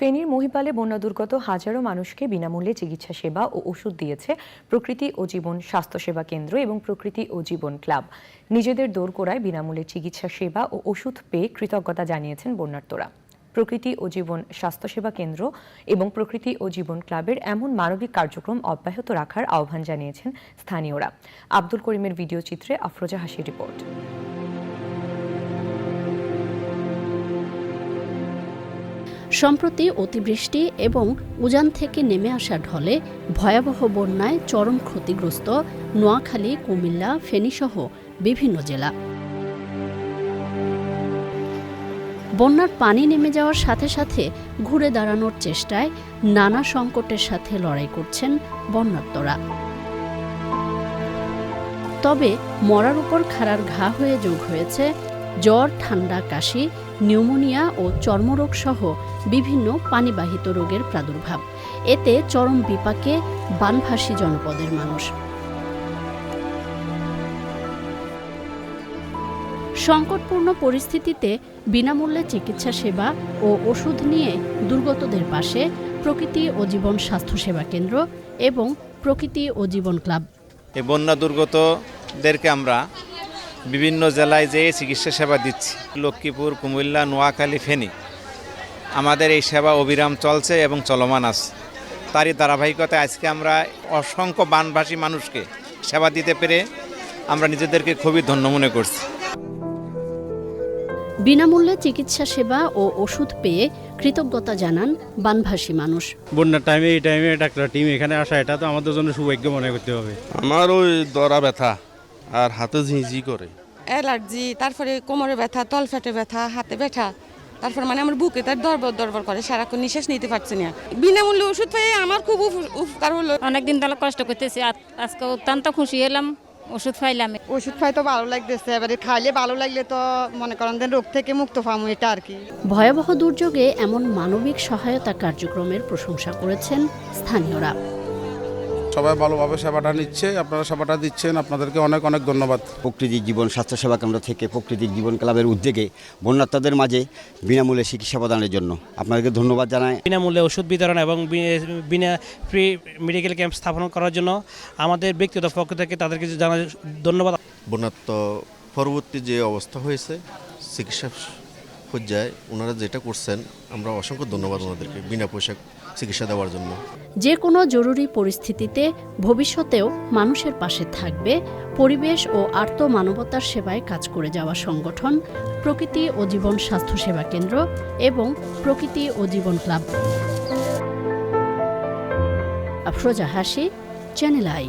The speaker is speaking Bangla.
ফেনীর মহিপালে বন্যা দুর্গত হাজারো মানুষকে বিনামূল্যে চিকিৎসা সেবা ও ওষুধ দিয়েছে প্রকৃতি ও জীবন স্বাস্থ্যসেবা কেন্দ্র এবং প্রকৃতি ও জীবন ক্লাব। নিজেদের দোরগোড়ায় বিনামূল্যে চিকিৎসা সেবা ও ওষুধ পেয়ে কৃতজ্ঞতা জানিয়েছেন বন্যার্তরা প্রকৃতি ও জীবন স্বাস্থ্যসেবা কেন্দ্র এবং প্রকৃতি ও জীবন ক্লাবের এমন মানবিক কার্যক্রম অব্যাহত রাখার আহ্বান জানিয়েছেন স্থানীয়রা। আব্দুল করিমের ভিডিও চিত্রে আফরোজা হাসির রিপোর্ট। সম্প্রতি অতিবৃষ্টি এবং উজান থেকে নেমে আসা ঢলে ভয়াবহ বন্যায় চরম ক্ষতিগ্রস্ত নোয়াখালী, কুমিল্লা, ফেনীসহ বিভিন্ন জেলা। বন্যার পানি নেমে যাওয়ার সাথে সাথে ঘুরে দাঁড়ানোর চেষ্টায় নানা সংকটের সাথে লড়াই করছেন বন্যার্তরা তবে মরার উপর খাড়ার ঘা হয়ে যোগ হয়েছে জ্বর, ঠান্ডা, কাশি, নিউমোনিয়া ও চর্মরোগ সহ বিভিন্ন পানিবাহিত রোগের প্রাদুর্ভাব। এতে চরম বিপাকে বানভাসী জনপদের মানুষ। সংকটপূর্ণ পরিস্থিতিতে বিনামূল্যে চিকিৎসা সেবা ও ওষুধ নিয়ে দুর্গতদের পাশে প্রকৃতি ও জীবন স্বাস্থ্যসেবা কেন্দ্র এবং প্রকৃতি ও জীবন ক্লাব। বন্যা দুর্গতদেরকে আমরা বিভিন্ন জেলায় যেয়ে চিকিৎসা সেবা দিচ্ছি। লক্ষ্মীপুর কুমিল্লা নোয়াখালী ফেনী। আমাদের এই সেবা অবিরাম চলছে এবং চলমান আছে। তারই ধারাবাহিকতায় আজকে আমরা অসংখ্য বানভাসী মানুষকে সেবা দিতে পেরে আমরা নিজেদেরকে খুবই ধন্য মনে করছি। বিনামূল্যে চিকিৎসা সেবা ও ওষুধ পেয়ে কৃতজ্ঞতা জানান বানভাসী মানুষ। বন্যার টাইমে এই টাইমে একটা টিম এখানে আসা এটা তো আমাদের জন্য সৌভাগ্য মনে করতে হবে। আমার ওই দরা ব্যথা। আর হাতে ঝিঁঝি করে। অ্যালার্জি তারপরে কোমরে ব্যথা তল ফেটে ব্যথা হাতে ব্যথা। তারপর মানে আমার বুকে তার দরবর দরবর করে সারাক্ষণ নিঃশ্বাস নিতে পারছি না। বিনামূল্যে ওষুধ পেয়ে আমার খুব উপ- উপকার হলো। অনেকদিন তাহলে কষ্ট করতেছি আজ- আজকে অত্যন্ত খুশি হলাম ওষুধ পাইলাম। ওষুধ খাই তো ভালো লাগতেছে এবারে খাইলে ভালো লাগলে তো মনে করেন যে রোগ থেকে মুক্ত পাবো এটা আর কি। ভয়াবহ দুর্যোগে এমন মানবিক সহায়তা কার্যক্রমের প্রশংসা করেছেন স্থানীয়রা। সবাই ভালোভাবে সেবাটা নিচ্ছে আপনারা সেবাটা দিচ্ছেন আপনাদেরকে অনেক অনেক ধন্যবাদ। প্রকৃতির জীবন স্বাস্থ্যসেবা কেন্দ্র থেকে প্রকৃতির জীবন ক্লাবের উদ্যোগে বন্যার্থদের মাঝে বিনামূল্যে চিকিৎসা প্রদানের জন্য। আপনাদেরকে ধন্যবাদ জানাই। বিনামূল্যে ওষুধ বিতরণ এবং বিনা ফ্রি মেডিকেল ক্যাম্প স্থাপন করার জন্য আমাদের ব্যক্তিগত পক্ষ থেকে তাদেরকে জানা ধন্যবাদ। বন্যাত্ম পরবর্তী যে অবস্থা হয়েছে চিকিৎসা পর্যায়ে ওনারা যেটা করছেন, আমরা অসংখ্য ধন্যবাদ ওনাদেরকে বিনা পয়সা চিকিৎসা দেওয়ার জন্য। যে কোনো জরুরি পরিস্থিতিতে ভবিষ্যতেও মানুষের পাশে থাকবে, পরিবেশ ও আর্ত মানবতার সেবায় কাজ করে যাওয়া সংগঠন, প্রকৃতি ও জীবন স্বাস্থ্যসেবা কেন্দ্র এবং প্রকৃতি ও জীবন ক্লাব। আফরোজা হাসি চ্যানেল আই